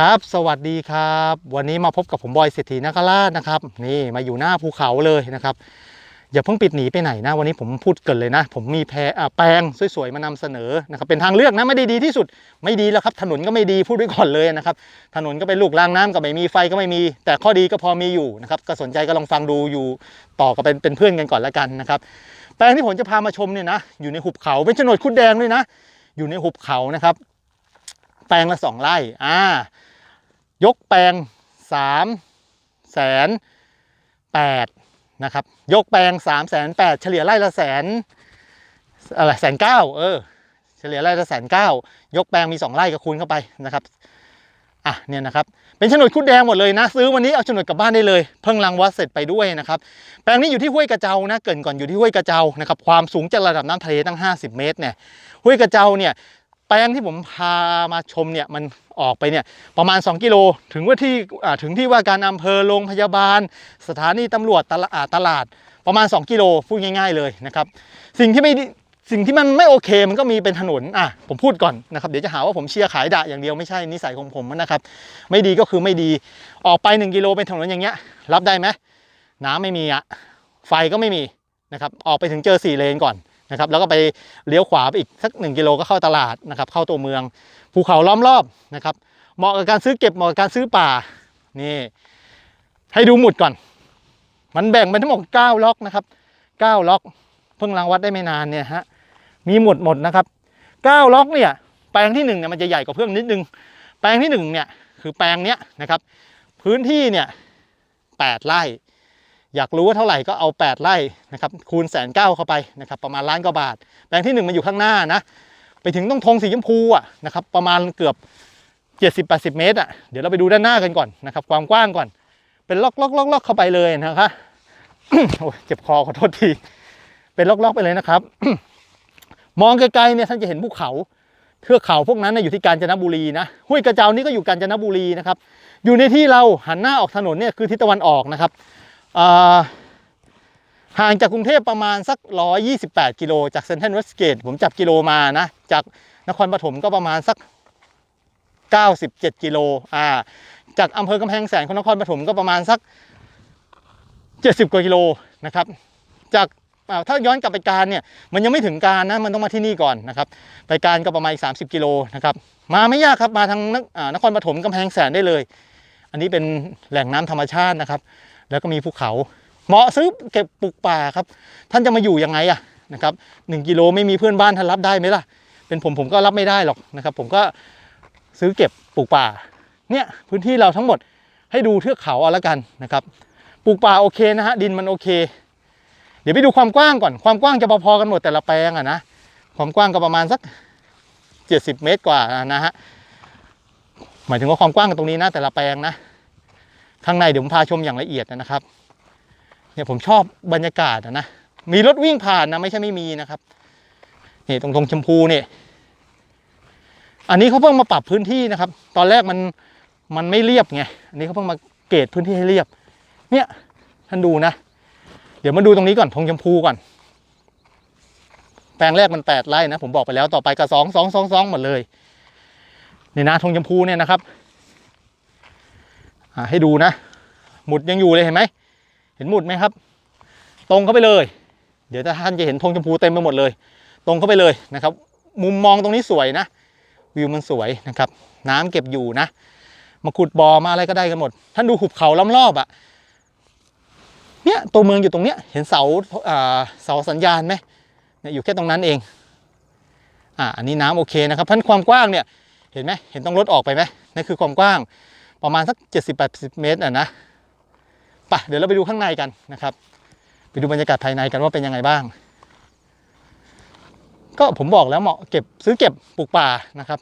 ครับสวัสดีครับ วันนี้มาพบกับผมบอยเศรษฐีนาคราชนะครับ นี่มาอยู่หน้าภูเขาเลยนะครับ อย่าเพิ่งปิดหนีไปไหนนะ วันนี้ผมพูดเกินเลยนะ ผมมีแพร์แปลงสวยๆมานำเสนอนะครับเป็นทางเลือกนะไม่ได้ดีที่สุดไม่ดีแล้วครับ ถนนก็ไม่ดีพูดไว้ก่อนเลยนะครับ ถนนก็เป็นลูกรางน้ำก็ไม่มีไฟก็ไม่มี แต่ข้อดีก็พอมีอยู่นะครับก็สนใจก็ลองฟังดูอยู่ต่อก็เป็นเป็นเพื่อนกันก่อนล้วกันนะครับแปลงที่ผมจะพามาชมเนี่ยนะอยู่ในหุบเขาเป็นโฉนดคุดแดงด้วยนะ อยู่ในหุบเขานะครับแปลงละสองไร่อ่า ยกแปลงสามแสนแปดนะครับ ยกแปลงสามแสนแปดเฉลี่ยไร่ละแสนอะไรแสนเก้าเออ เฉลี่ยไร่ละแสนเก้ายกแปลงมีสองไร่ก็คูณเข้าไปนะครับอะเนี่ยนะครับเป็นโฉนดคุดแดงหมดเลยนะ ซื้อวันนี้เอาโฉนดกลับบ้านได้เลยเพิ่งรังวัดเสร็จไปด้วยนะครับแปลงนี้อยู่ที่ห้วยกระเจ้านะเกินก่อนอยู่ที่ห้วยกระเจ้านะครับความสูงจากระดับน้ำทะเลตั้ง 50 เมตรเนี่ยห้วยกระเจ้าเนี่ย แปลงที่ผมพามาชมเนี่ยมันออกไปเนี่ยประมาณ 2 กิโล ถึงว่าที่ถึงที่ว่าการอำเภอโรงพยาบาล สถานีตำรวจตลาดตลาด ประมาณ 2 กิโลพูดง่าย ๆเลยนะครับสิ่งที่ไม่สิ่งที่มันไม่โอเคมันก็มีเป็นถนนอะผมพูดก่อนนะครับเดี๋ยวจะหาว่าผมเชียร์ขายด่าอย่างเดียวไม่ใช่นิสัยของผมนะครับ ไม่ดีก็คือไม่ดีออกไป 1 กิโลเป็นถนนอย่างเงี้ยรับได้ไหมน้ำไม่มีอะไฟก็ไม่มีนะครับออกไปถึงเจอ4เลนก่อน นะครับแล้วก็ไปเลี้ยวขวาไปอีกสัก 1 กิโลก็เข้าตลาดนะครับเข้าตัวเมือง ภูเขาล้อมรอบนะครับเหมาะกับการซื้อเก็บเหมาะกับการซื้อป่านี่ให้ดูหมุดก่อน มันแบ่งเป็นทั้งหมด9ล็อกนะครับ9ล็อก เพิ่งรังวัดได้ไม่นานเนี่ยฮะมีหมุดหมดนะครับ9ล็อกเนี่ยแปลงที่1เนี่ยมันจะใหญ่กว่าเพื่อนนิดนึง แปลงที่1เนี่ยคือแปลงเนี้ยนะครับพื้นที่เนี่ย8ไร่ อยากรู้ว่าเท่าไหร่ก็เอา 8 ไร่นะครับคูณแสนเก้าเข้าไปนะครับประมาณล้านกว่าบาท แปลงที่ 1 มันอยู่ข้างหน้านะไปถึงต้องธงสีชมพูอะนะครับประมาณเกือบ 70-80 เมตรอะเดี๋ยวเราไปดูด้านหน้ากันก่อนนะครับความกว้างก่อน เป็นล็อกล็อกล็อกล็อกเข้าไปเลยนะครับโอ้เจ็บคอขอโทษทีเป็นล็อกๆไปเลยนะครับ มองไกลๆเนี่ยท่านจะเห็นภูเขาเทือกเขาพวกนั้นนะอยู่ที่กาญจนบุรีนะห้วยกระเจ้านี่ก็อยู่กาญจนบุรีนะครับ อยู่ในที่เราหันหน้าออกถนนเนี่ยคือทิศตะวันออกนะครับ ห่างจากกรุงเทพประมาณสัก 128 กิโล จากเซนทรัลเวสเกตผมจับกิโลมานะ จากนครปฐมก็ประมาณสัก 97 กิโลอ่าจากอำเภอกำแพงแสนของนครปฐมก็ประมาณสัก 70 กว่ากิโลนะครับจากาถ้าย้อนกลับไปการเนี่ยมันยังไม่ถึงการนะมันต้องมาที่นี่ก่อนนะครับไปการก็ประมาณอีก30 กิโลนะครับมาไม่ยากครับมาทางนอ่านครปฐมกำแพงแสนได้เลย อันนี้เป็นแหล่งน้ำธรรมชาตินะครับ แล้วก็มีภูเขา เหมาะซื้อเก็บปลูกป่าครับ ท่านจะมาอยู่ยังไงอะนะครับหนึ่งกิโลไม่มีเพื่อนบ้านท่านรับได้ไหมล่ะ เป็นผมผมก็รับไม่ได้หรอกนะครับ ผมก็ซื้อเก็บปลูกป่า เนี่ยพื้นที่เราทั้งหมดให้ดูเทือกเขาเอาละกันนะครับ ปลูกป่าโอเคนะฮะดินมันโอเค เดี๋ยวไปดูความกว้างก่อน ความกว้างจะพอๆกันหมดแต่ละแปลงอะนะ ความกว้างก็ประมาณสัก 70 เมตรกว่านะฮะ หมายถึงว่าความกว้างกันตรงนี้นะแต่ละแปลงนะ ข้างในเดี๋ยวผมพาชมอย่างละเอียดนะครับ เนี่ยผมชอบบรรยากาศอะนะ มีรถวิ่งผ่านนะไม่ใช่ไม่มีนะครับนี่ตรงตรงชมพูเนี่ยอันนี้เขาเพิ่งมาปรับพื้นที่นะครับ ตอนแรกมันมันไม่เรียบไง อันนี้เขาเพิ่งมาเกตพื้นที่ให้เรียบ เนี่ยท่านดูนะ เดี๋ยวมาดูตรงนี้ก่อนธงชมพูก่อน แปลงแรกมันแปดไร่นะ ผมบอกไปแล้วต่อไปก็สองสองสองสองหมดเลยนี่นะธงชมพูเนี่ยนะครับ ให้ดูนะ หมุดยังอยู่เลยเห็นไหม เห็นหมุดไหมครับ ตรงเข้าไปเลย เดี๋ยวท่านจะเห็นธงชมพูเต็มไปหมดเลย ตรงเข้าไปเลยนะครับ มุมมองตรงนี้สวยนะ วิวมันสวยนะครับ น้ำเก็บอยู่นะ มาขุดบ่อมาอะไรก็ได้กันหมด ท่านดูหุบเขาล้อมรอบอะเนี่ยตัวเมืองอยู่ตรงเนี้ย เห็นเสาเสาสัญญาณไหมเนี่ยอยู่แค่ตรงนั้นเอง อ่าอันนี้น้ำโอเคนะครับท่านความกว้างเนี่ย เห็นไหมเห็นต้องรถออกไปไหมนั่นคือความกว้าง ประมาณสัก 70-80 เมตรอะนะไปเดี๋ยวเราไปดูข้างในกันนะครับ ไปดูบรรยากาศภายในกันว่าเป็นยังไงบ้าง ก็ผมบอกแล้วเหมาะเก็บซื้อเก็บปลูกป่านะครับ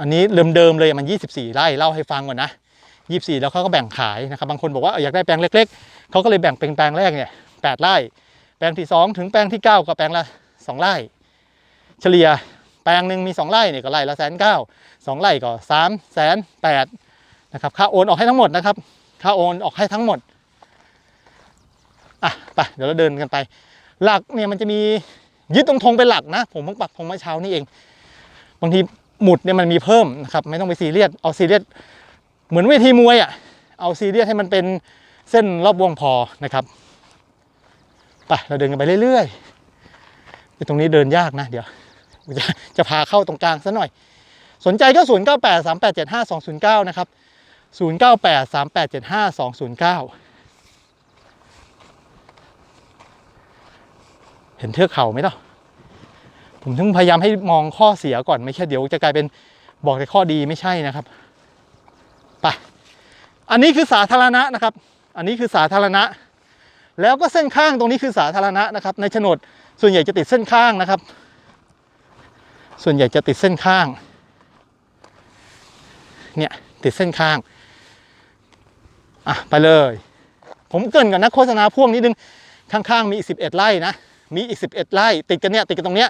อันนี้เดิมๆเลยมัน 24 ไร่เล่าให้ฟังก่อนนะ 24 แล้วเขาก็แบ่งขายนะครับ บางคนบอกว่าอยากได้แปลงเล็ก ๆเขาก็เลยแบ่งเป็นแปลงแรกเนี่ย8ไร่ แปลงที่ 2 ถึงแปลงที่ 9 ก็แปลงละ 2 ไร่ เฉลี่ย ลงหนึ่งมี 2ไร่เนี่ยก็ไร่ละแสนเก้าสองไร่ก็3แสนแปดนะครับค่าโอนออกให้ทั้งหมดนะครับค่าโอนออกให้ทั้งหมดอะไปเดี๋ยวเราเดินกันไป หลักเนี่ยมันจะมียึดตรงธงเป็นหลักนะ ผมเพิ่งปักธงเมื่อเช้านี่เอง บางทีหมุดเนี่ยมันมีเพิ่มนะครับไม่ต้องไปซีเรียสเอาซีเรียสเหมือนเวทีมวยอะเอาซีเรียสให้มันเป็นเส้นรอบวงพอนะครับไปเราเดินกันไปเรื่อยๆไอ้ตรงนี้เดินยากนะเดี๋ยว จะจะพาเข้าตรงกลางซะหน่อย สนใจก็ 0 9 8 3 8 7 5 2 0 9 นะครับ 0 9 8 3 8 7 5 2 0 9 เห็นเทือกเขาไหมเนาะผมถึงพยายามให้มองข้อเสียก่อนไม่ใช่เดี๋ยวจะกลายเป็นบอกแต่ข้อดีไม่ใช่นะครับไปอันนี้คือสาธารณะนะครับ อันนี้คือสาธารณะ แล้วก็เส้นข้างตรงนี้คือสาธารณะนะครับ ในโฉนดส่วนใหญ่จะติดเส้นข้างนะครับ ส่วนใหญ่จะติดเส้นข้าง เนี่ย ติดเส้นข้าง อะ ไปเลย ผมเกินกับนักโฆษณาพ่วงนิดนึง ข้างๆมีอีก11 ไร่นะ มีอีก 11 ไร่ ติดกันเนี่ย ติดกันตรงเนี้ย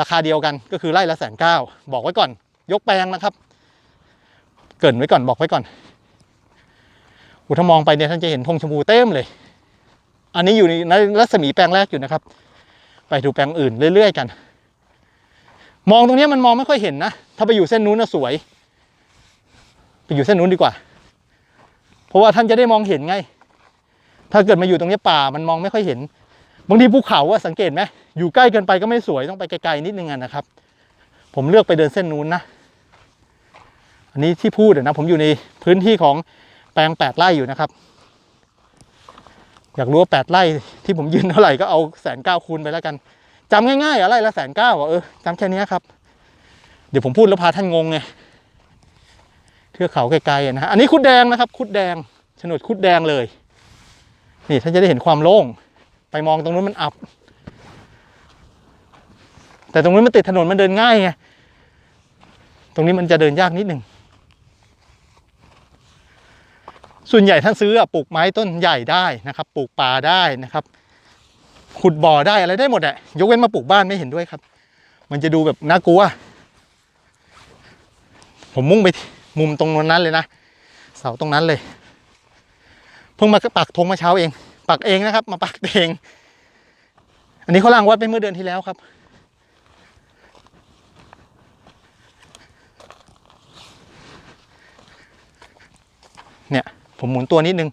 ราคาเดียวกันก็คือไร่ละแสนเก้าบอกไว้ก่อน ยกแปลงนะครับ เกินไว้ก่อนบอกไว้ก่อน อุถ้ามองไปเนี่ยท่านจะเห็นธงชมพูเต็มเลย อันนี้อยู่ในรัศมีแปลงแรกอยู่นะครับ ไปดูแปลงอื่นเรื่อยๆกัน มองตรงนี้มันมองไม่ค่อยเห็นนะ ถ้าไปอยู่เส้นนู้นน่ะสวย ไปอยู่เส้นนู้นดีกว่า เพราะว่าท่านจะได้มองเห็นไง ถ้าเกิดมาอยู่ตรงนี้ป่ามันมองไม่ค่อยเห็น บางทีภูเขาอะสังเกตไหมอยู่ใกล้เกินไปก็ไม่สวยต้องไปไกลๆนิดนึงนะครับ ผมเลือกไปเดินเส้นนู้นนะ อันนี้ที่พูดนะ ผมอยู่ในพื้นที่ของแปลงแปดไร่อยู่นะครับ อยากรู้ว่าแปดไร่ที่ผมยืนเท่าไหร่ก็เอาแสนเก้าคูณไปแล้วกัน จำง่ายๆอะไรละแสนเก้าอะเออจำแค่นี้ครับ เดี๋ยวผมพูดแล้วพาท่านงงไงเทือกเขาไกลๆนะฮะอันนี้คุดแดงนะครับ คุดแดงโฉนดคุดแดงเลย นี่ท่านจะได้เห็นความโล่ง ไปมองตรงนู้นมันอับ แต่ตรงนี้นมันติดถนนมันเดินง่ายไงตรงนี้มันจะเดินยากนิดหนึ่งส่วนใหญ่ท่านซื้อปลูกไม้ต้นใหญ่ได้นะครับ ปลูกป่าได้นะครับ ขุดบ่อได้อะไรได้หมดอะยกเว้นมาปลูกบ้านไม่เห็นด้วยครับ มันจะดูแบบน่ากลัว ผมมุ่งไปมุมตรงนั้นเลยนะ เสาตรงนั้นเลย เพิ่งมาปักธงมื่อเช้าเอง ปักเองนะครับ มาปักเอง อันนี้เขาล่างวัดไปเมื่อเดือนที่แล้วครับเนี่ยผมหมุนตัวนิดนึง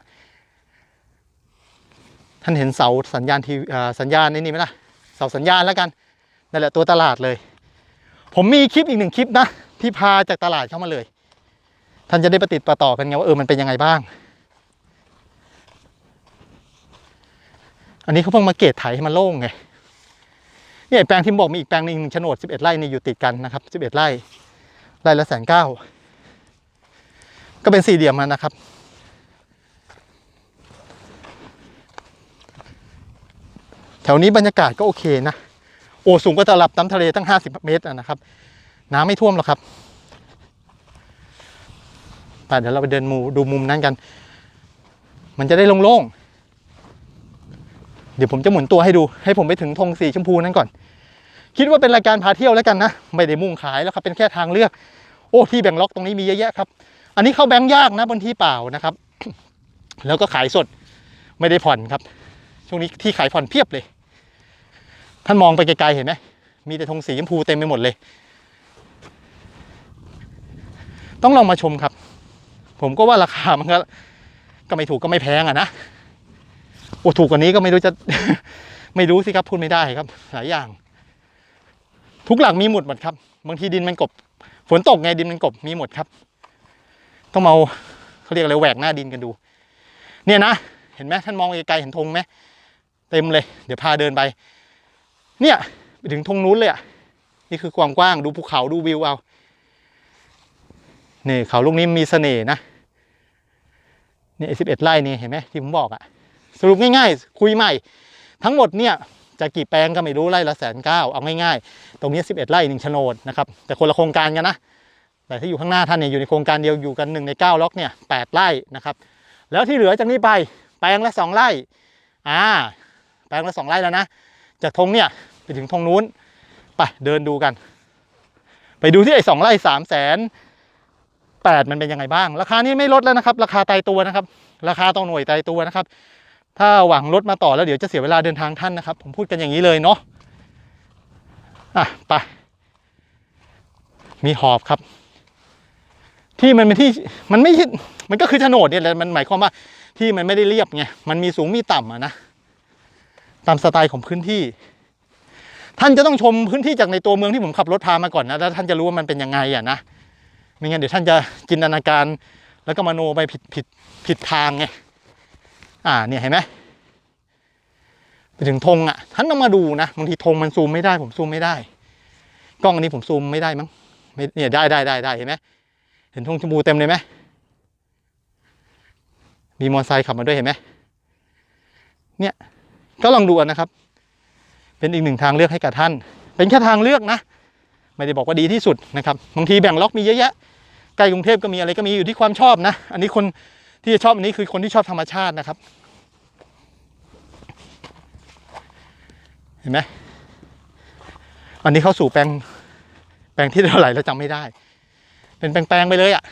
ท่านเห็นเสาสัญญาณทีสัญญาณนี่นี่ไหมล่ะเสาสัญญาณแล้วกันนั่นแหละตัวตลาดเลย ผมมีคลิปอีกหนึ่งคลิปนะ ที่พาจากตลาดเข้ามาเลย ท่านจะได้ประติดประต่อกันไงว่าเออมันเป็นยังไงบ้าง อันนี้เขาเพิ่งมาเกตไถให้มันโล่งไงเนี่ยแปลงที่บอกมีอีกแปลงหนึ่งโฉนด 11 ไร่นี่อยู่ติดกันนะครับ 11 ไร่ไร่ละแสนเก้าก็เป็นสี่เหลี่ยมมานะครับ ถวนี้บรรยากาศก็โอเคนะ โอ้สูงกว่าระดับน้ำทะเลตั้ง 50 เมตรนะครับ น้ำไม่ท่วมหรอกครับไปเดี๋ยวเราไปเดินมูดูมุมนั้นกัน มันจะได้โล่งๆ เดี๋ยวผมจะหมุนตัวให้ดู ให้ผมไปถึงธงสีชมพูนั้นก่อน คิดว่าเป็นรายการพาเที่ยวแล้วกันนะ ไม่ได้มุ่งขายแล้วครับ เป็นแค่ทางเลือก โอ้ที่แบ่งล็อกตรงนี้มีเยอะแยะครับ อันนี้เข้าแบงค์ยากนะบนที่เปล่านะครับ แล้วก็ขายสด ไม่ได้ผ่อนครับ ช่วงนี้ที่ขายผ่อนเพียบเลย ท่านมองไปไกลๆเห็นไหมมีแต่ธงสีชมพูเต็มไปหมดเลย ต้องลองมาชมครับ ผมก็ว่าราคามันก็ก็ไม่ถูกก็ไม่แพงอะนะโอ้ถูกกว่านี้ก็ไม่รู้จะไม่รู้สิครับพูดไม่ได้ครับ หลายอย่าง ทุกหลังมีหมดหมดครับบางทีดินมันกบ ฝนตกไงดินมันกบมีหมดครับ ต้องมาเอาเขาเรียกอะไรแหวกหน้าดินกันดู เนี่ยนะเห็นไหมท่านมองไกลๆเห็นธงไหมเต็มเลย เดี๋ยวพาเดินไป เนี่ยไปถึงธงนู้นเลยอะนี่คือความกว้างดูภูเขาดูวิวเอานี่เขาลูกนี้มีเสน่ห์นะนี่สิบเอ็ดไร่นี่เห็นไหมที่ผมบอกอะสรุปง่ายๆ คุยใหม่ ทั้งหมดเนี่ยจะกี่แปลงก็ไม่รู้ไร่ละแสนเก้าเอาง่ายๆ ตรงนี้สิบเอ็ดไร่หนึ่งโฉนดนะครับแต่คนละโครงการกันนะแต่ที่อยู่ข้างหน้าท่านเนี่ยอยู่ในโครงการเดียวอยู่กันหนึ่งในเก้าล็อกเนี่ยแปดไร่นะครับแล้วที่เหลือจากนี้ไปแปลงละสองไร่อ่าแปลงละสองไร่แล้วนะจากธงเนี่ย ไปถึงธงนู้น ไปเดินดูกัน ไปดูที่ไอ้สองไร่สามแสนแปดมันเป็นยังไงบ้าง ราคานี้ไม่ลดแล้วนะครับ ราคาตายตัวนะครับ ราคาต่อหน่วยตายตัวนะครับ ถ้าหวังลดมาต่อแล้วเดี๋ยวจะเสียเวลาเดินทางท่านนะครับ ผมพูดกันอย่างนี้เลยเนาะอะไป มีหอบครับ ที่มันเป็นที่มันไม่มันก็คือโฉนดเนี่ยแหละมันหมายความว่าที่มันไม่ได้เรียบไงมันมีสูงมีต่ำอะนะตามสไตล์ของพื้นที่ ท่านจะต้องชมพื้นที่จากในตัวเมืองที่ผมขับรถพามาก่อนนะแล้วท่านจะรู้ว่ามันเป็นยังไงอะนะไม่งั้นเดี๋ยวท่านจะจินตนาการ แล้วก็มโนไปผิดผิดผิดทางไงอ่าเนี่ยเห็นไหมไปถึงธงอะท่านต้องมาดูนะบางทีธงมันซูมไม่ได้ ผมซูมไม่ได้ กล้องอันนี้ผมซูมไม่ได้มั้งไม่เนี่ยได้ได้ได้ได้เห็นไหมเห็นธงชมพูเต็มเลยไหมมีมอเตอร์ไซค์ขับมาด้วยเห็นไหมเนี่ยก็ลองดูนะครับ เป็นอีกหนึ่งทางเลือกให้กับท่าน เป็นแค่ทางเลือกนะ ไม่ได้บอกว่าดีที่สุดนะครับบางทีแบ่งล็อกมีเยอะแยะใกล้กรุงเทพก็มีอะไรก็มีอยู่ที่ความชอบนะ อันนี้คนที่จะชอบอันนี้คือคนที่ชอบธรรมชาตินะครับ เห็นไหมอันนี้เข้าสู่แปลงแปลงที่เท่าไหร่เราจำไม่ได้ เป็นแปลงๆไปเลยอะ่ะ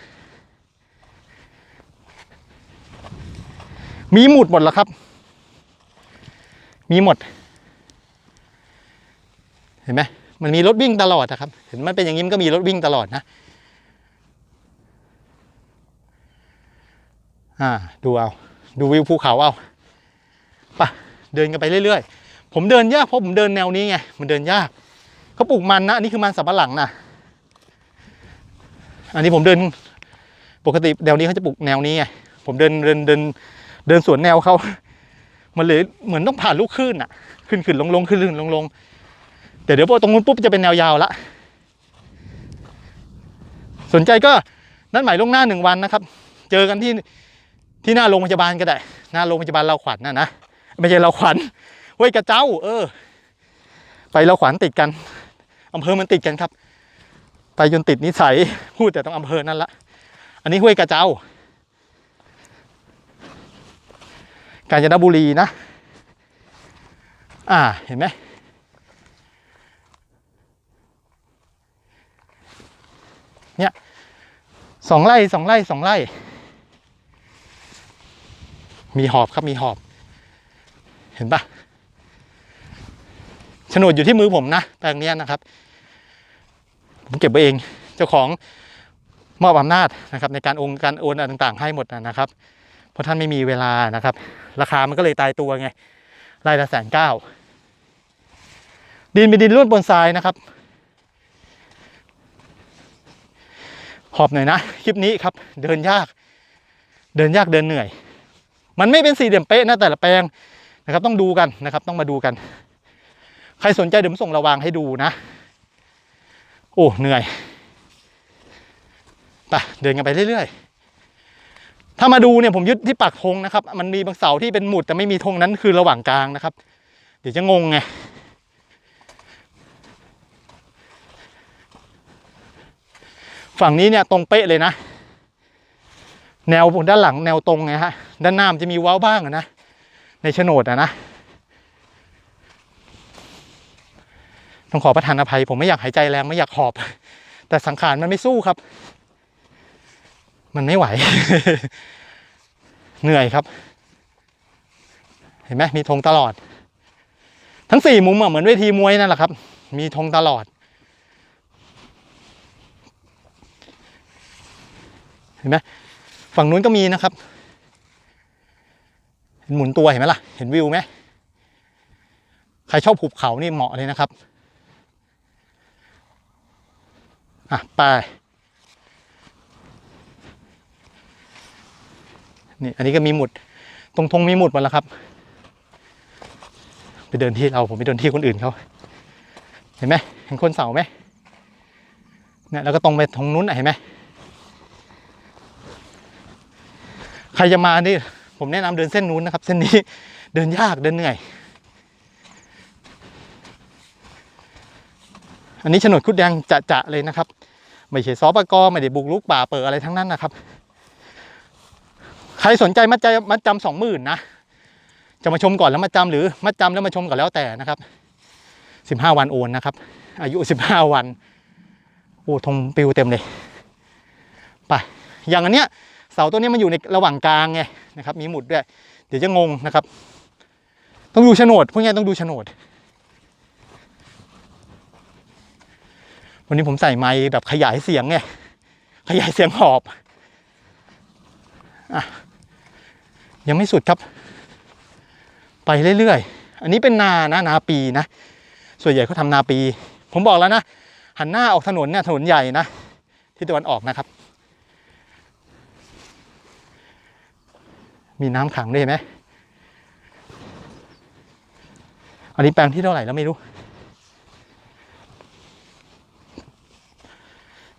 มีหมุดหมดแล้วครับ มีหมด เห็นไหมมันมีรถวิ่งตลอดนะครับ เห็นมันเป็นอย่างนี้มันก็มีรถวิ่งตลอดนะอ่าดูเอาดูวิวภูเขาเอาไปะเดินกันไปเรื่อยๆ ผมเดินยากเพราะผมเดินแนวนี้ไงมันเดินยากเขาปลูกมันนะอันนี้คือมันสับปะหลังนะอันนี้ผมเดินปกติแนวนี้เขาจะปลูกแนวนี้ไงผมเดินเดินเดินเดินสวนแนวเขามันเลยเหมือนต้องผ่านลูกคลื่นอะ ขึ้นขึ้นลงลงขึ้นขึ้นลงลง แต่เดี๋ยวพอตรงนู้นปุ๊บจะเป็นแนวยาวละ สนใจก็นัดหมายล่วงหน้าหนึ่งวันนะครับ เจอกันที่ที่หน้าโรงพยาบาลก็ได้ หน้าโรงพยาบาลเราขวัญน่ะนะ ไม่ใช่เราขวัญห้วยกระเจ้า เออ ไปเราขวัญติดกันอำเภอมันติดกันครับ ไปจนติดนิสัยพูดแต่ต้องอำเภอนั่นละอันนี้ห้วยกระเจ้า กาญจนบุรีนะ อ่า เห็นไหม เนี่ย สองไร่สองไร่สองไร่ มีหอบครับมีหอบ เห็นปะโฉนดอยู่ที่มือผมนะแปลงนี้นะครับ ผมเก็บไว้เองเจ้าของมอบอำนาจนะครับ ในการโอนการโอนอะไรต่างๆ ให้หมดนะครับ เพราะท่านไม่มีเวลานะครับ ราคามันก็เลยตายตัวไงไร่ละแสนเก้าดินเป็นดินร่วนบนทรายนะครับ หอบหน่อยนะ คลิปนี้ครับ เดินยาก เดินยากเดินเหนื่อย มันไม่เป็นสี่เหลี่ยมเป๊ะนะแต่ละแปลงนะครับ ต้องดูกันนะครับ ต้องมาดูกัน ใครสนใจเดี๋ยวผมส่งระวางให้ดูนะ โอ้เหนื่อยไปเดินกันไปเรื่อยๆ ถ้ามาดูเนี่ยผมยึดที่ปักธงนะครับ มันมีบางเสาที่เป็นหมุดแต่ไม่มีธงนั้นคือระหว่างกลางนะครับ เดี๋ยวจะงงไง ฝั่งนี้เนี่ยตรงเป๊ะเลยนะ แนวด้านหลังแนวตรงไงฮะ ด้านหน้ามันจะมีเว้าบ้างนะ ในโฉนดอะนะ ต้องขอประทานอภัย ผมไม่อยากหายใจแรงไม่อยากหอบ แต่สังขารมันไม่สู้ครับ มันไม่ไหว เหนื่อยครับ เห็นไหมมีธงตลอด ทั้งสี่มุมเหมือนเวทีมวยนั่นแหละครับ มีธงตลอด ห็นไหมฝั่งนู้นก็มีนะครับ เห็นหมุนตัวเห็นไหมล่ะ เห็นวิวไหมใครชอบภูเขานี่เหมาะเลยนะครับอะไปนี่อันนี้ก็มีหมุดตรงธงมีหมุดหมดแล้วครับ ไปเดินที่เราผมไปเดินที่คนอื่นเขาเห็นไหมเห็นคนเสาไหมเนี่ยแล้วก็ตรงไปตรงนู้นน่ะเห็นไหม ใครจะมานี่ผมแนะนำเดินเส้นนู้นนะครับ เส้นนี้เดินยากเดินเหนื่อย อันนี้โฉนดคุดแดงจะๆเลยนะครับ ไม่ใช่สปกไม่ได้บุกลุกป่าเปิดอะไรทั้งนั้นนะครับ ใครสนใจมัดจมัดจำสองหมื่นนะ จะมาชมก่อนแล้วมาจำหรือมัดจำแล้วมาชมก่อนแล้วแต่นะครับสิบห้าวันโอนนะครับ อายุสิบห้าวันโอ้ธงปิวเต็มเลย ไป อย่างอันเนี้ย เสาตัวนี้มันอยู่ในระหว่างกลางไงนะครับ มีหมุดด้วย เดี๋ยวจะงงนะครับ ต้องดูโฉนดพวกนี้ต้องดูโฉนด วันนี้ผมใส่ไมค์แบบขยายเสียงไงขยายเสียงหอบอยังไม่สุดครับ ไปเรื่อยๆ อันนี้เป็นนานะนาปีนะ ส่วนใหญ่เขาทำนาปี ผมบอกแล้วนะ หันหน้าออกถนนเนี่ยถนนใหญ่นะที่ตะวันออกนะครับ มีน้ำขังด้วยเห็นไหมอันนี้แปลงที่เท่าไหร่แล้วไม่รู้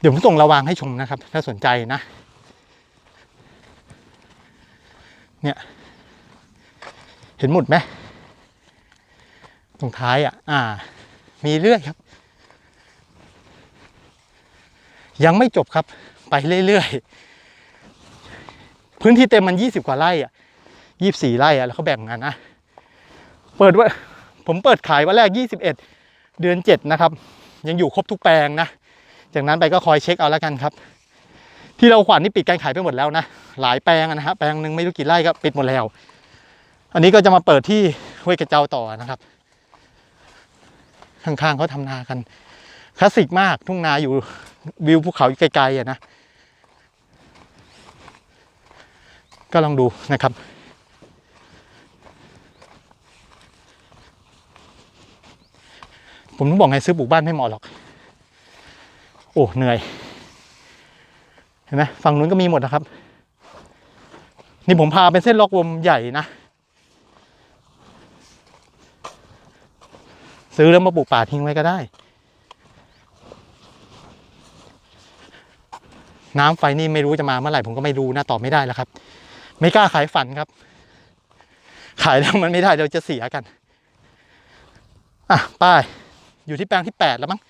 เดี๋ยวผมส่งระวางให้ชมนะครับ ถ้าสนใจนะ เนี่ย เห็นหมุดไหมตรงท้ายอะ อ่า มีเรื่อยครับ ยังไม่จบครับ ไปเรื่อยๆ พื้นที่เต็มมัน20กว่าไร่อะ24ไร่อะแล้วเขาแบ่งงานนะ เปิดว่าผมเปิดขายวันแรก21เดือน7นะครับ ยังอยู่ครบทุกแปลงนะ จากนั้นไปก็คอยเช็คเอาแล้วกันครับ ที่เราขวัญนี่ปิดการขายไปหมดแล้วนะ หลายแปลงอะนะฮะแปลงหนึ่งไม่รู้กี่ไร่ก็ปิดหมดแล้ว อันนี้ก็จะมาเปิดที่ห้วยกระเจ้าต่อนะครับข้างๆเขาทำนากันคลาสสิกมากทุ่งนาอยู่วิวภูเขาไกลๆอะนะ ก็ลองดูนะครับ ผมต้องบอกไงซื้อปลูกบ้านไม่เหมาะหรอก โอ้เหนื่อย เห็นไหมฝั่งนู้นก็มีหมดนะครับ นี่ผมพาเป็นเส้นล็อกวมใหญ่นะ ซื้อแล้วมาปลูกป่าทิ้งไว้ก็ได้น้ำไฟนี่ไม่รู้จะมาเมื่อไหร่ผมก็ไม่รู้นะตอบไม่ได้แล้วครับ ไม่กล้าขายฝันครับ ขายแล้วมันไม่ได้เราจะเสียกัน อะป้าย อยู่ที่แปลงที่แปดแล้วมั้ง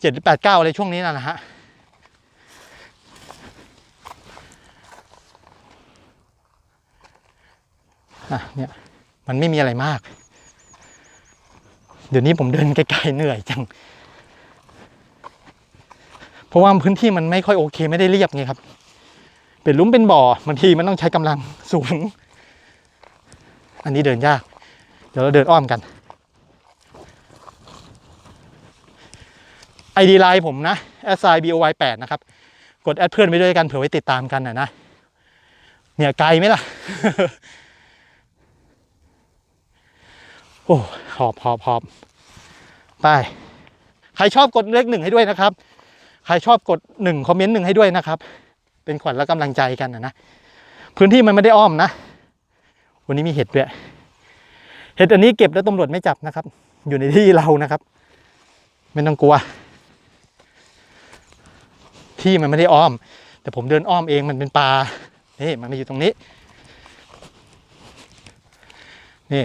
เจ็ดหรือแปดเก้าอะไรช่วงนี้นะนะฮะอะเนี่ยมันไม่มีอะไรมาก เดี๋ยวนี้ผมเดินไกลๆเหนื่อยจัง เพราะว่าพื้นที่มันไม่ค่อยโอเค ไม่ได้เรียบไงครับ เป็นลุมเป็นบ่อบางทีมันต้องใช้กำลังสูง อันนี้เดินยาก เดี๋ยวเราเดินอ้อมกัน ID ไลน์ผมนะ s i b o y 8นะครับ กดแอดเพื่อนไปด้วยกันเผื่อไว้ติดตามกันนะนะ เนี่ยไกลไหมล่ะ โอ้หอบหอบหอบไปใครชอบกดเลขหนึ่งให้ด้วยนะครับ ใครชอบกดหนึ่งคอมเมนต์หนึ่งให้ด้วยนะครับ เป็นขวัญและกำลังใจกันนะนะพื้นที่มันไม่ได้อ้อมนะ วันนี้มีเห็ดด้วย เห็ดอันนี้เก็บแล้วตำรวจไม่จับนะครับ อยู่ในที่เรานะครับ ไม่ต้องกลัว ที่มันไม่ได้อ้อม แต่ผมเดินอ้อมเองมันเป็นปลานี่มันมาอยู่ตรงนี้ นี่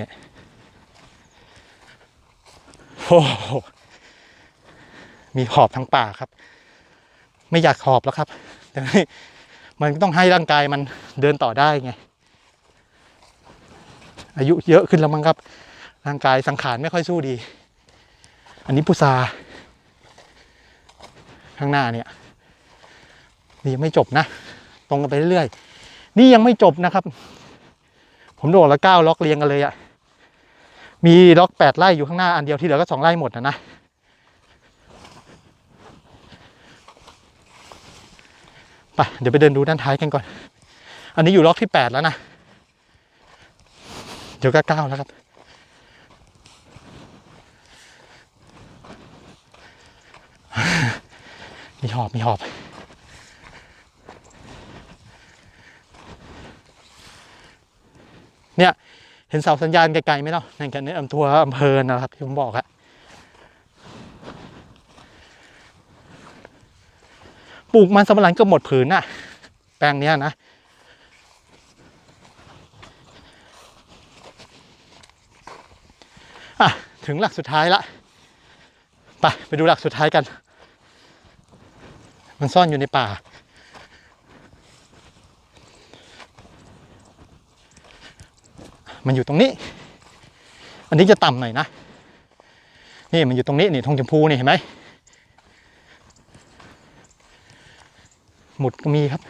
โอ้โหมีหอบทั้งป่าครับ ไม่อยากหอบแล้วครับแต่ มันต้องให้ร่างกายมันเดินต่อได้ไง อายุเยอะขึ้นแล้วมั้งครับ ร่างกายสังขารไม่ค่อยสู้ดี อันนี้พุทราข้างหน้าเนี่ยนี่ยังไม่จบนะ ตรงกันไปเรื่อยๆนี่ยังไม่จบนะครับ ผมโดดละเก้าล็อกเรียงกันเลยอะมีล็อกแปดไร่อยู่ข้างหน้าอันเดียวที่เหลือก็สองไร่หมดนะนะ ไปเดี๋ยวไปเดินดูด้านท้ายกันก่อน อันนี้อยู่ล็อกที่แปดแล้วนะ เดี๋ยวก็เก้าแล้วครับ มีหอบมีหอบเนี่ยเห็นเสาสัญญาณไกลๆไหมเนาะนั่นกันในอำเภออำเภอนะครับที่ผมบอกอะ ปลูกมันสำปะหลังก็หมดผืนน่ะ แปลงเนี้ยนะ อะ ถึงหลักสุดท้ายละไปไปดูหลักสุดท้ายกัน มันซ่อนอยู่ในป่า มันอยู่ตรงนี้ อันนี้จะต่ำหน่อยนะ นี่มันอยู่ตรงนี้นี่ทองชมพูนี่เห็นไหม หมุดก็มีครับ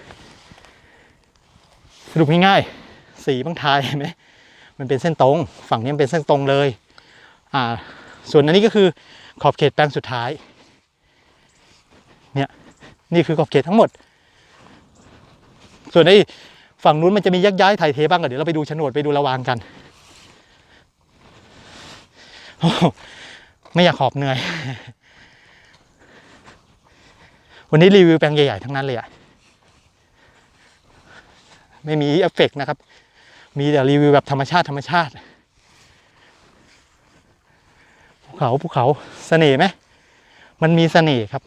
สรุปง่ายๆสีบางทายเห็นไหมมันเป็นเส้นตรง ฝั่งนี้มันเป็นเส้นตรงเลย อ่า ส่วนอันนี้ก็คือขอบเขตแปลงสุดท้าย เนี่ย นี่คือขอบเขตทั้งหมด ส่วนไอ้ฝั่งนู้นมันจะมียักย้ายถ่ายเทบ้างก็เดี๋ยวเราไปดูโฉนดไปดูระวางกัน ไม่อยากขอบเหนื่อย วันนี้รีวิวแปลงใหญ่ๆทั้งนั้นเลยอะ ไม่มีเอฟเฟกต์นะครับ มีแต่รีวิวแบบธรรมชาติธรรมชาติภูเขาภูเขาเสน่ห์ไหมมันมีเสน่ห์ครับ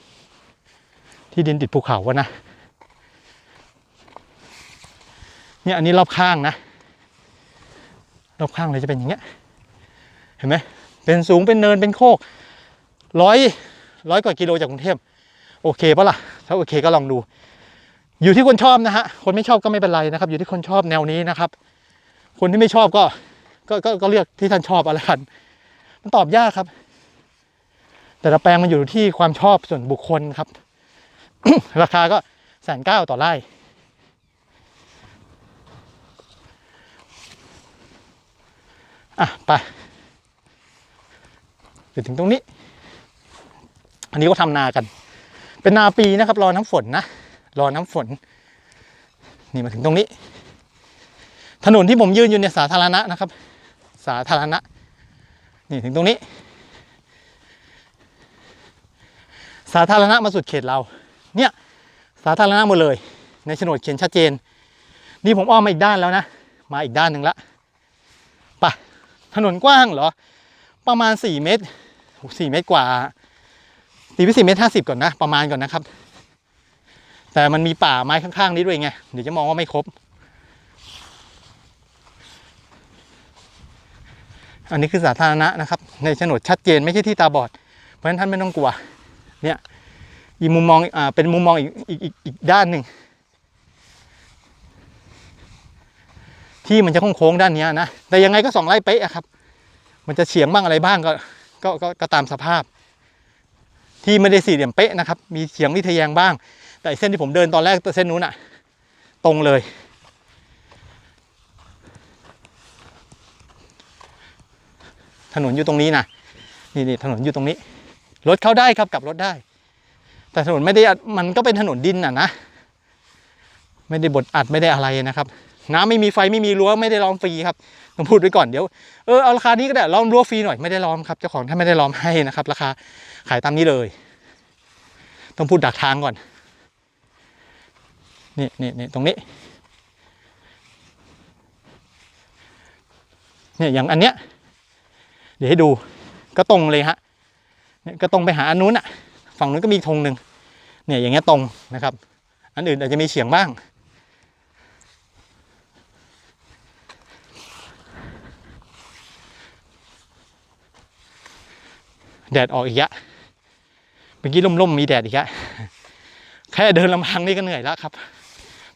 ที่ดินติดภูเขาอะนะเนี่ยอันนี้รอบข้างนะ รอบข้างเลยจะเป็นอย่างเงี้ย เห็นไหมเป็นสูงเป็นเนินเป็นโคกร้อยร้อยกว่ากิโลจากกรุงเทพโอเคปะล่ะ ถ้าโอเคก็ลองดู อยู่ที่คนชอบนะฮะคนไม่ชอบก็ไม่เป็นไรนะครับ อยู่ที่คนชอบแนวนี้นะครับ คนที่ไม่ชอบก็ก็ก็ก็เลือกที่ท่านชอบอะไรกัน มันตอบยากครับ แต่ละแปลงมันอยู่ที่ความชอบส่วนบุคคลครับ ราคาก็แสนเก้าต่อไร่อะไปไปถึงตรงนี้ อันนี้ก็ทำนากัน เป็นนาปีนะครับ รอน้ำฝนนะ รอน้ำฝน นี่มาถึงตรงนี้ ถนนที่ผมยืนอยู่เนี่ยสาธารณะนะครับ สาธารณะ นี่ถึงตรงนี้ สาธารณะมาสุดเขตเรา เนี่ยสาธารณะหมดเลย ในโฉนดเขียนชัดเจน นี่ผมอ้อมมาอีกด้านแล้วนะ มาอีกด้านหนึ่งละไปถนนกว้างเหรอ ประมาณ 4 เมตร4เมตรกว่าตีไป4เมตร50 ก่อนนะ ประมาณก่อนนะครับ แต่มันมีป่าไม้ข้างๆ นี้ด้วยไง เดี๋ยวจะมองว่าไม่ครบ อันนี้คือสาธารณะนะครับ ในโฉนดชัดเจนไม่ใช่ที่ตาบอด เพราะฉะนั้นท่านไม่ต้องกลัว เนี่ยอีกมุมมองอ่าเป็นมุมมองอีกอีกอีกอีกด้านหนึ่ง ที่มันจะโค้งๆด้านนี้นะ แต่ยังไงก็สองไร่เป๊ะครับ มันจะเฉียงบ้างอะไรบ้างก็ก็ก็ก็ตามสภาพ ที่ไม่ได้สี่เหลี่ยมเป๊ะนะครับ มีเฉียงวิทะแยงบ้าง แต่เส้นที่ผมเดินตอนแรกเส้นนู้นอะตรงเลย ถนนอยู่ตรงนี้นะนี่นี่ถนนอยู่ตรงนี้ รถเข้าได้ครับกลับรถได้ แต่ถนนไม่ได้มันก็เป็นถนนดินน่ะนะ ไม่ได้บดอัดไม่ได้อะไรนะครับ น้ำไม่มีไฟไม่มีรั้วไม่ได้ล้อมฟรีครับต้องพูดไว้ก่อนเดี๋ยวเออเอาราคานี้ก็ได้ล้อมรั้วฟรีหน่อยไม่ได้ล้อมครับเจ้าของท่านไม่ได้ล้อมให้นะครับ ราคาขายตามนี้เลย ต้องพูดดักทางก่อน นี่นี่นี่ตรงนี้เนี่ยอย่างอันเนี้ยเดี๋ยวให้ดูก็ตรงเลยฮะเนี่ยก็ตรงไปหาอันนู้นอะฝั่งนู้นก็มีธงหนึ่งเนี่ยอย่างเงี้ยตรงนะครับ อันอื่นอาจจะมีเฉียงบ้าง แดดออกอีกแล้วเมื่อกี้ล่มๆมีแดดอีกแล้วแค่เดินลำพังนี่ก็เหนื่อยแล้วครับ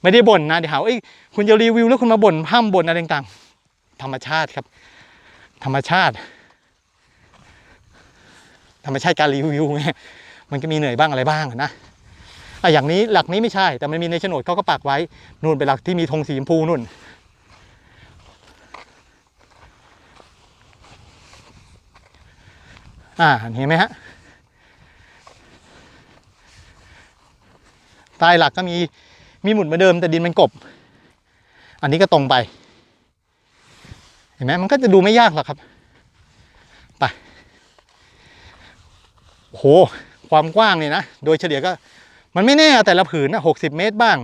ไม่ได้บ่นนะเดี๋ยวหาวเอ้ยคุณจะรีวิวแล้วคุณมาบ่นพร่ำบ่นอะไรต่างๆ ธรรมชาติครับ ธรรมชาติ ธรรมชาติการรีวิวไงมันก็มีเหนื่อยบ้างอะไรบ้างนะอะอย่างนี้หลักนี้ไม่ใช่ แต่มันมีในโฉนดเขาก็ปักไว้นู่นเป็นหลักที่มีธงสีชมพูนู่นอ่าเห็นไหมฮะใต้หลักก็มี มีหมุดมือนเดิมแต่ดินมันกบ อันนี้ก็ตรงไป เห็นไหมมันก็จะดูไม่ยากหรอกครับ ไปโอ้โห ความกว้างเนี่ยนะ โดยเฉลี่ยก็ มันไม่แน่แต่ละผืนนะหกสิบเมตรบ้าง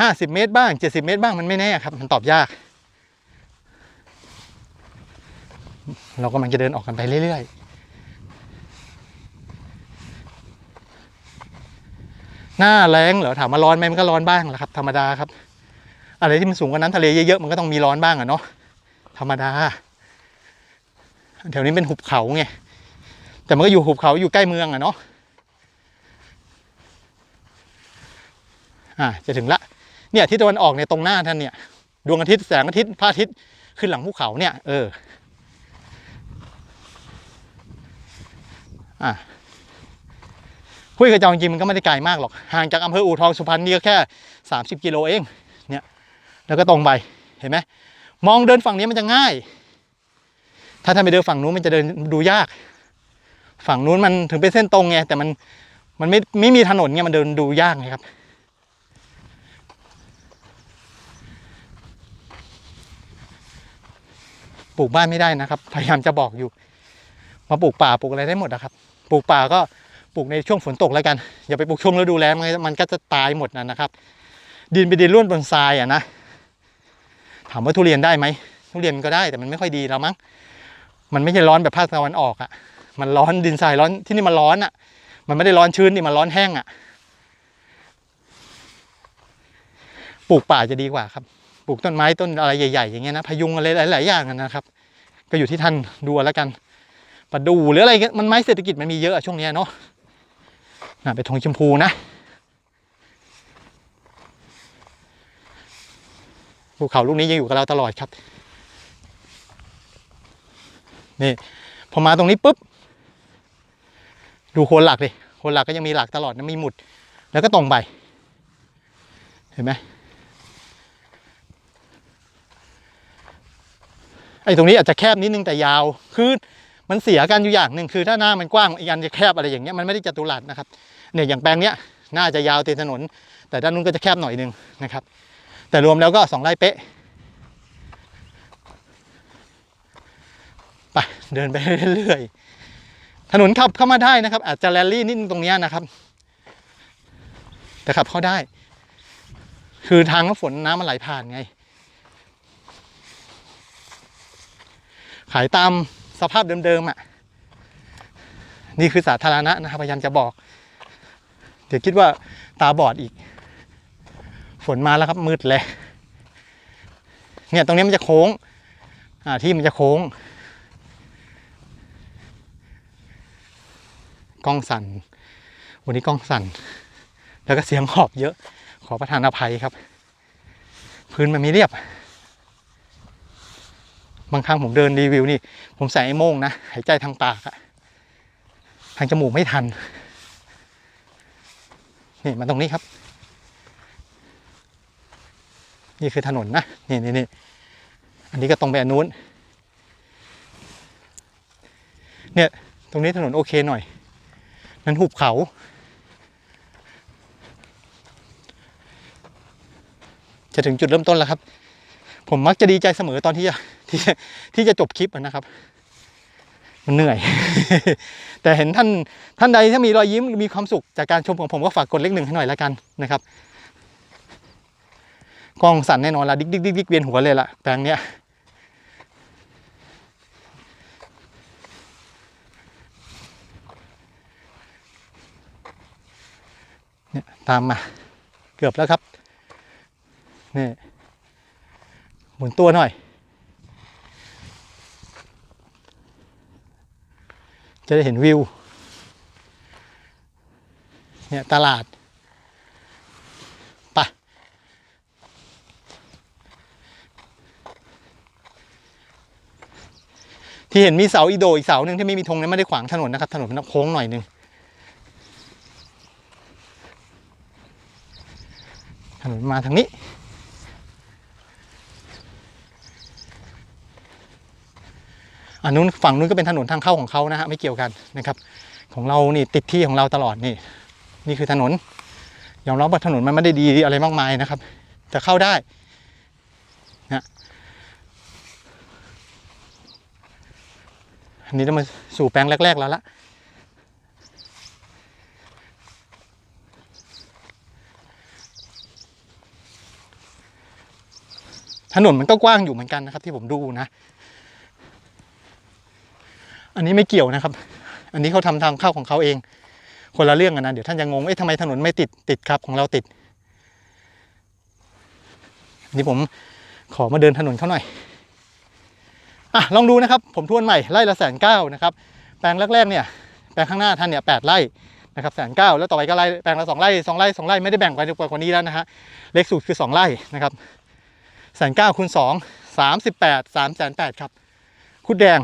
ห้าสิบเมตรบ้างเจ็ดสิบเมตรบ้างมันไม่แน่ครับ มันตอบยาก เรากำลังจะเดินออกกันไปเรื่อยๆ หน้าแรงเหรอถามมาร้อนไหมมันก็ร้อนบ้างแหละครับ ธรรมดาครับ อะไรที่มันสูงกว่านั้นทะเลเยอะๆมันก็ต้องมีร้อนบ้างอะเนาะธรรมดาแถวนี้เป็นหุบเขาไงแต่มันก็อยู่หุบเขาอยู่ใกล้เมืองอะเนาะอ่าจะถึงละเนี่ยที่ตะวันออกเนี่ยตรงหน้าท่านเนี่ยดวงอาทิตย์แสงอาทิตย์พระอาทิตย์ขึ้นหลังภูเขาเนี่ยเอออะ ห้วยกระเจองจริงมันก็ไม่ได้ไกลมากหรอกห่างจากอำเภออู่ทองสุพรรณนี่ก็แค่ 30 กิโลเองเนี่ยแล้วก็ตรงไปเห็นไหมมองเดินฝั่งนี้มันจะง่าย ถ้าท่านไปเดินฝั่งนู้นมันจะเดินดูยาก ฝั่งนู้นมันถึงเป็นเส้นตรงไงแต่มันมันไม่ไม่มีถนนเนี่ยมันเดินดูยากไงครับปลูกบ้านไม่ได้นะครับ พยายามจะบอกอยู่ มาปลูกป่าปลูกอะไรได้หมดนะครับ ปลูกป่าก็ ปลูกในช่วงฝนตกแล้วกัน อย่าไปปลูกช่วงฤดูแล้งมันมันก็จะตายหมดนะนะครับ ดินเป็นดินร่วนบนทรายอะนะถามว่าทุเรียนได้ไหมทุเรียนก็ได้แต่มันไม่ค่อยดีแล้วมั้งมันไม่ใช่ร้อนแบบภาคตะวันออกอะ มันร้อนดินทรายร้อนที่นี่มันร้อนอะ มันไม่ได้ร้อนชื้นนี่มันร้อนแห้งอะ ปลูกป่าจะดีกว่าครับ ปลูกต้นไม้ต้นอะไรใหญ่ๆอย่างเงี้ยนะพยุงอะไรหลายๆอย่างนะครับ ก็อยู่ที่ท่านดูแล้วกันประดูหรืออะไรเงี้ยมันไม้เศรษฐกิจมันมีเยอะช่วงนี้เนาะ นะเป็นธงชมพูนะภูเขาลูกนี้ยังอยู่กับเราตลอดครับ นี่พอมาตรงนี้ปุ๊บ ดูโคนหลักดิโคนหลักก็ยังมีหลักตลอดนะมีหมุด แล้วก็ตรงไป เห็นไหมไอ้ตรงนี้อาจจะแคบนิดนึงแต่ยาวคือ มันเสียกันอยู่อย่างหนึ่งคือถ้าหน้ามันกว้างอีกอันจะแคบอะไรอย่างเงี้ยมันไม่ได้จัตุรัสนะครับเนี่ยอย่างแปลงเนี้ยน่าจะยาวเต็มถนน แต่ด้านนู้นก็จะแคบหน่อยหนึงนะครับ แต่รวมแล้วก็สองไร่เป๊ะไปเดินไปเรื่อยๆถนนขับเข้ามาได้นะครับ อาจจะแรลลี่นิดนึงตรงเนี้ยนะครับ แต่ขับเข้าได้ คือทางน้ำฝนน้ำมันไหลผ่านไง ขายตาม สภาพเดิมๆอะ นี่คือสาธารณะนะครับพยายามจะบอก เดี๋ยวคิดว่าตาบอดอีก ฝนมาแล้วครับมืดเลยเนี่ยตรงนี้มันจะโค้ง อ่าที่มันจะโค้งกล้องสั่น วันนี้กล้องสั่น แล้วก็เสียงหอบเยอะ ขอประทานอภัยครับ พื้นมันไม่เรียบ บางครั้งผมเดินรีวิวนี่ ผมใส่ไอ้โม่งนะ หายใจทางปากอะทางจมูกไม่ทัน นี่มาตรงนี้ครับ นี่คือถนนนะ นี่นี่นี่อันนี้ก็ตรงไปอันนู้น เนี่ยตรงนี้ถนนโอเคหน่อย นั้นหุบเขาจะถึงจุดเริ่มต้นแล้วครับ ผมมักจะดีใจเสมอตอนที่จะที่จะที่จะจบคลิปนะครับ มันเหนื่อย แต่เห็นท่านท่านใดถ้ามีรอยยิ้มมีความสุขจากการชมของผมก็ฝากกดเลขหนึ่งให้หน่อยล้วกันนะครับกล้องสั่นแน่นอนละดิ๊กดิ๊กดิ๊กดิ๊กเวียนหัวเลยละแปลงเนี้ยเนี่ยตามมา เกือบแล้วครับนี่ หมุนตัวหน่อย จะได้เห็นวิว เนี่ย ตลาดปะที่เห็นมีเสาอีโดอีกเสาหนึ่งที่ไม่มีธงนั้นไม่ได้ขวางถนนนะครับ ถนนมันโค้งหน่อยหนึงถนนมาทางนี้ อันนู้นฝั่งนู้นก็เป็นถนนทางเข้าของเขานะฮะไม่เกี่ยวกันนะครับของเรานี่ติดที่ของเราตลอดนี่ นี่คือถนน ยอมรับว่าถนนมันไม่ได้ดีอะไรมากมายนะครับ แต่เข้าได้นะอันนี้ต้องมาสู่แปลงแรก ๆ แล้วละถนนมันก็กว้างอยู่เหมือนกันนะครับที่ผมดูนะ อันนี้ไม่เกี่ยวนะครับ อันนี้เขาทำทางเข้าของเขาเอง คนละเรื่องกันนะ เดี๋ยวท่านจะงง เอ๊ะทำไมถนนไม่ติดติดครับของเราติด นี่ผมขอมาเดินถนนเขาหน่อย อะลองดูนะครับ ผมทวนใหม่ไร่ละแสนเก้านะครับ แปลงแรกๆเนี่ย แปลงข้างหน้าท่านเนี่ยแปดไร่นะครับแสนเก้าแล้วต่อไปก็ไร่แปลงละสองไร่สองไร่สองไร่ไม่ได้แบ่งไปกว่านี้แล้วนะฮะ เล็กสุดคือสองไร่นะครับแสนเก้าคูณสองสามสิบแปดสามแสนแปดครับคุดแดง